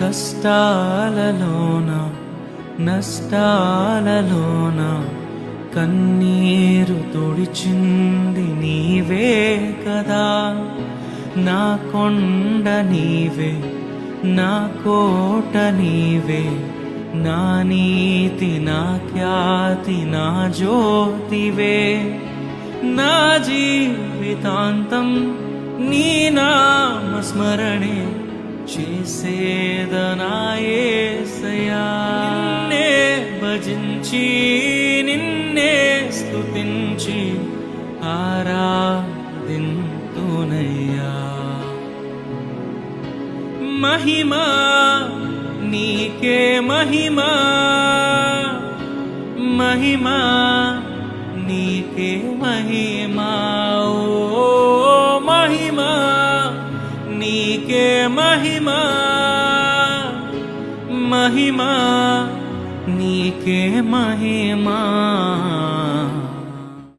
కష్టాలలోన నష్టాలలోన కన్నీరు తుడిచింది నీవే కదా. నా కొండ నీవే నా కోట నీవే నా నీతి నా ఖ్యాతి నా జ్యోతివే. నా జీవితాంతం నీ నామస్మరణే. చేసేదనాయేసయా నిన్నే భజించి నిన్నే స్తుతించి ఆరాధింతునయ్యా. మహిమా నీకే మహిమా. మహిమా నీకే మహిమా. నీకే మహిమా మహిమా నీకే మహిమా.